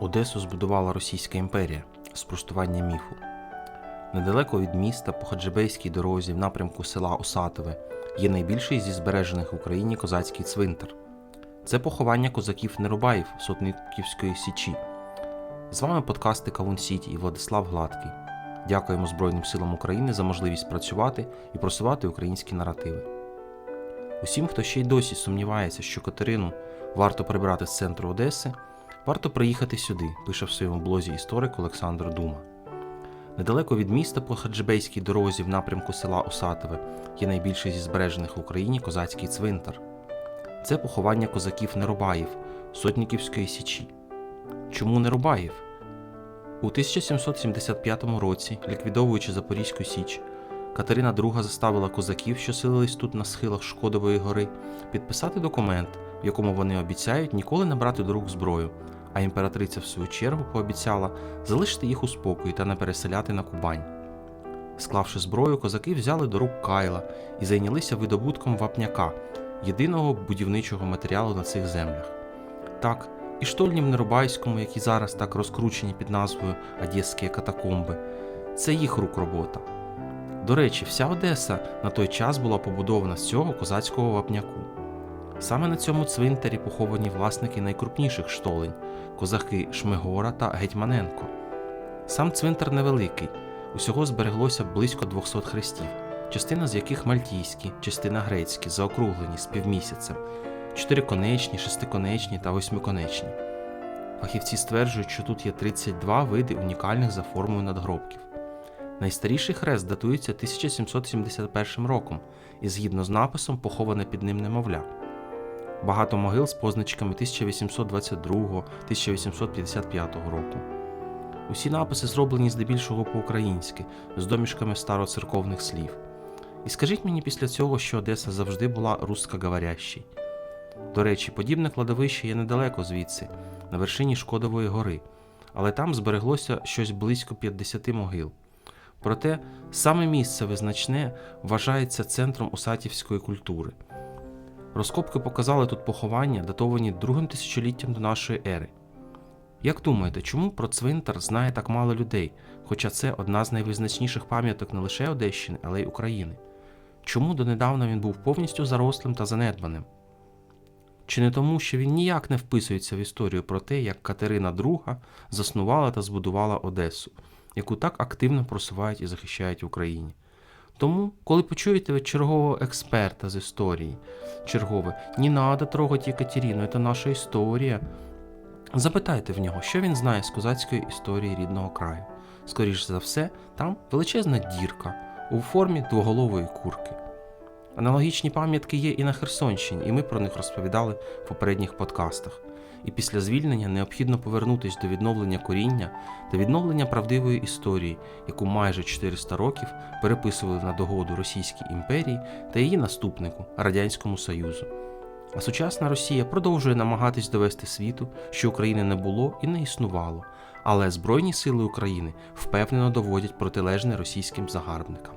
Одесу збудувала Російська імперія спростування міфу. Недалеко від міста по Хаджибейській дорозі в напрямку села Осатове є найбільший зі збережених в Україні козацький цвинтар. Це поховання козаків-нерубаїв Сотниківської Січі. З вами подкасти Кавун Сіті і Владислав Гладкий. Дякуємо Збройним силам України за можливість працювати і просувати українські наративи. Усім, хто ще й досі сумнівається, що Катерину варто прибрати з центру Одеси, варто приїхати сюди, пише в своєму блозі історик Олександр Дума. Недалеко від міста по Хаджибейській дорозі в напрямку села Осатове є найбільший зі збережених в Україні козацький цвинтар. Це поховання козаків-нерубаїв Сотниківської Січі. Чому Нерубаїв? У 1775 році, ліквідовуючи Запорізьку Січ, Катерина II заставила козаків, що силились тут на схилах Шкодової гори, підписати документ, в якому вони обіцяють ніколи не брати до рук зброю, а імператриця в свою чергу пообіцяла залишити їх у спокої та не переселяти на Кубань. Склавши зброю, козаки взяли до рук кайла і зайнялися видобутком вапняка, єдиного будівничого матеріалу на цих землях. Так, і штольні в Нерубайському, які зараз так розкручені під назвою Одеські катакомби, це їх рук робота. До речі, вся Одеса на той час була побудована з цього козацького вапняку. Саме на цьому цвинтарі поховані власники найкрупніших штолень козаки Шмигора та Гетьманенко. Сам цвинтар невеликий, усього збереглося близько 200 хрестів, частина з яких мальтійські, частина грецькі, заокруглені з півмісяцем, чотириконечні, шестиконечні та восьмиконечні. Фахівці стверджують, що тут є 32 види унікальних за формою надгробків. Найстаріший хрест датується 1771 роком і згідно з написом поховане під ним немовля. Багато могил з позначками 1822-1855 року. Усі написи зроблені здебільшого по-українськи, з домішками староцерковних слів. І скажіть мені після цього, що Одеса завжди була русскоговорящій. До речі, подібне кладовище є недалеко звідси, на вершині Шкодової гори, але там збереглося щось близько 50 могил. Проте саме місце визначне вважається центром осатівської культури. Розкопки показали тут поховання, датовані другим тисячоліттям до нашої ери. Як думаєте, чому про цвинтар знає так мало людей, хоча це одна з найвизначніших пам'яток не лише Одещини, але й України? Чому донедавна він був повністю зарослим та занедбаним? Чи не тому, що він ніяк не вписується в історію про те, як Катерина II заснувала та збудувала Одесу, яку так активно просувають і захищають в Україні? Тому, коли почуєте ви чергового експерта з історії, чергове «Не надо трогать Екатерину, це наша історія. Запитайте в нього, що він знає з козацької історії рідного краю. Скоріше за все, там величезна дірка у формі двоголової курки. Аналогічні пам'ятки є і на Херсонщині, і ми про них розповідали в попередніх подкастах. І після звільнення необхідно повернутися до відновлення коріння та відновлення правдивої історії, яку майже 400 років переписували на догоду Російській імперії та її наступнику Радянському Союзу. А сучасна Росія продовжує намагатись довести світу, що України не було і не існувало, але Збройні сили України впевнено доводять протилежне російським загарбникам.